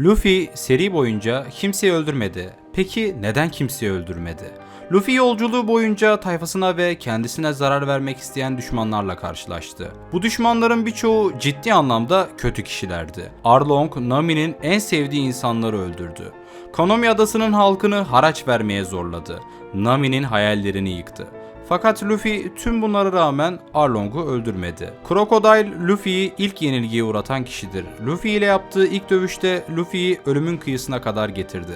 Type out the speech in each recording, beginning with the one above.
Luffy seri boyunca kimseyi öldürmedi. Peki neden kimseyi öldürmedi? Luffy yolculuğu boyunca tayfasına ve kendisine zarar vermek isteyen düşmanlarla karşılaştı. Bu düşmanların birçoğu ciddi anlamda kötü kişilerdi. Arlong, Nami'nin en sevdiği insanları öldürdü. Konomi adasının halkını haraç vermeye zorladı. Nami'nin hayallerini yıktı. Fakat Luffy tüm bunlara rağmen Arlong'u öldürmedi. Crocodile Luffy'yi ilk yenilgiye uğratan kişidir. Luffy ile yaptığı ilk dövüşte Luffy'yi ölümün kıyısına kadar getirdi.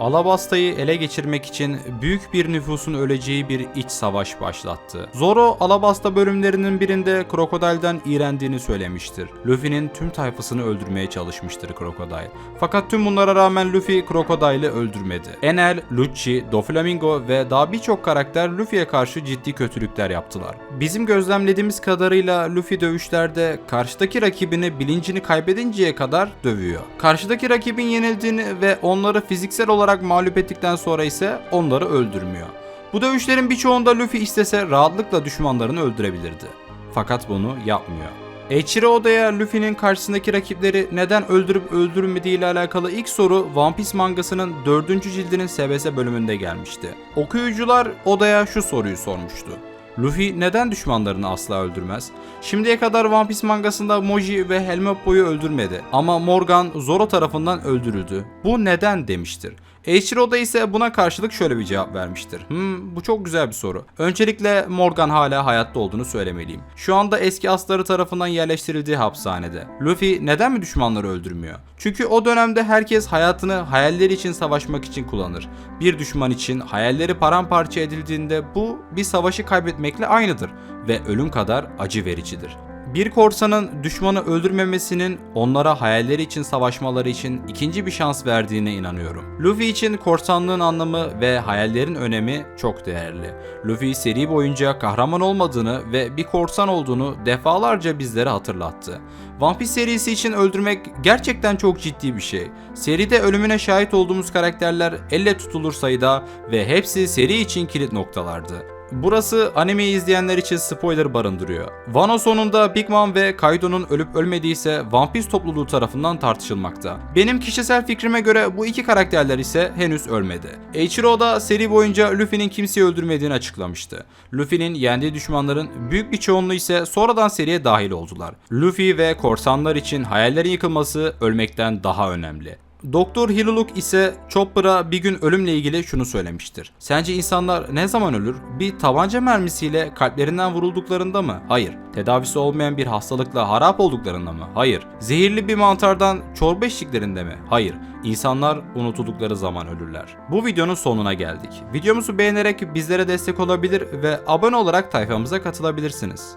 Alabasta'yı ele geçirmek için büyük bir nüfusun öleceği bir iç savaş başlattı. Zoro Alabasta bölümlerinin birinde Crocodile'den iğrendiğini söylemiştir. Luffy'nin tüm tayfasını öldürmeye çalışmıştır Crocodile. Fakat tüm bunlara rağmen Luffy Crocodile'ı öldürmedi. Enel, Lucci, Doflamingo ve daha birçok karakter Luffy'ye karşı ciddi kötülükler yaptılar. Bizim gözlemlediğimiz kadarıyla Luffy dövüşlerde karşıdaki rakibini bilincini kaybedinceye kadar dövüyor. Karşıdaki rakibin yenildiğini ve onları fiziksel olarak mağlup ettikten sonra ise onları öldürmüyor. Bu dövüşlerin birçoğunda Luffy istese rahatlıkla düşmanlarını öldürebilirdi. Fakat bunu yapmıyor. Eiichiro Oda'ya Luffy'nin karşısındaki rakipleri neden öldürüp öldürmediği ile alakalı ilk soru One Piece mangasının 4. cildinin SBS bölümünde gelmişti. Okuyucular Oda'ya şu soruyu sormuştu. Luffy neden düşmanlarını asla öldürmez? Şimdiye kadar One Piece mangasında Moji ve Helmeppo'yu öldürmedi ama Morgan Zoro tarafından öldürüldü. Bu neden demiştir. Eiichiro ise buna karşılık şöyle bir cevap vermiştir. Hmm, bu çok güzel bir soru. Öncelikle Morgan hala hayatta olduğunu söylemeliyim. Şu anda eski asları tarafından yerleştirildiği hapishanede. Luffy neden mi düşmanları öldürmüyor? Çünkü o dönemde herkes hayatını hayalleri için savaşmak için kullanır. Bir düşman için hayalleri paramparça edildiğinde bu bir savaşı kaybetmekle aynıdır ve ölüm kadar acı vericidir. Bir korsanın düşmanı öldürmemesinin onlara hayalleri için savaşmaları için ikinci bir şans verdiğine inanıyorum. Luffy için korsanlığın anlamı ve hayallerin önemi çok değerli. Luffy seri boyunca kahraman olmadığını ve bir korsan olduğunu defalarca bizlere hatırlattı. One Piece serisi için öldürmek gerçekten çok ciddi bir şey. Seride ölümüne şahit olduğumuz karakterler elle tutulur sayıda ve hepsi seri için kilit noktalardı. Burası animeyi izleyenler için spoiler barındırıyor. Wano sonunda Big Mom ve Kaido'nun ölüp ölmediği ise One Piece topluluğu tarafından tartışılmakta. Benim kişisel fikrime göre bu iki karakterler ise henüz ölmedi. Eiichiro da seri boyunca Luffy'nin kimseyi öldürmediğini açıklamıştı. Luffy'nin yendiği düşmanların büyük bir çoğunluğu ise sonradan seriye dahil oldular. Luffy ve korsanlar için hayallerin yıkılması ölmekten daha önemli. Doktor Hiluluk ise Chopper'a bir gün ölümle ilgili şunu söylemiştir. Sence insanlar ne zaman ölür? Bir tabanca mermisiyle kalplerinden vurulduklarında mı? Hayır. Tedavisi olmayan bir hastalıkla harap olduklarında mı? Hayır. Zehirli bir mantardan çorba içtiklerinde mi? Hayır. İnsanlar unutuldukları zaman ölürler. Bu videonun sonuna geldik. Videomuzu beğenerek bizlere destek olabilir ve abone olarak tayfamıza katılabilirsiniz.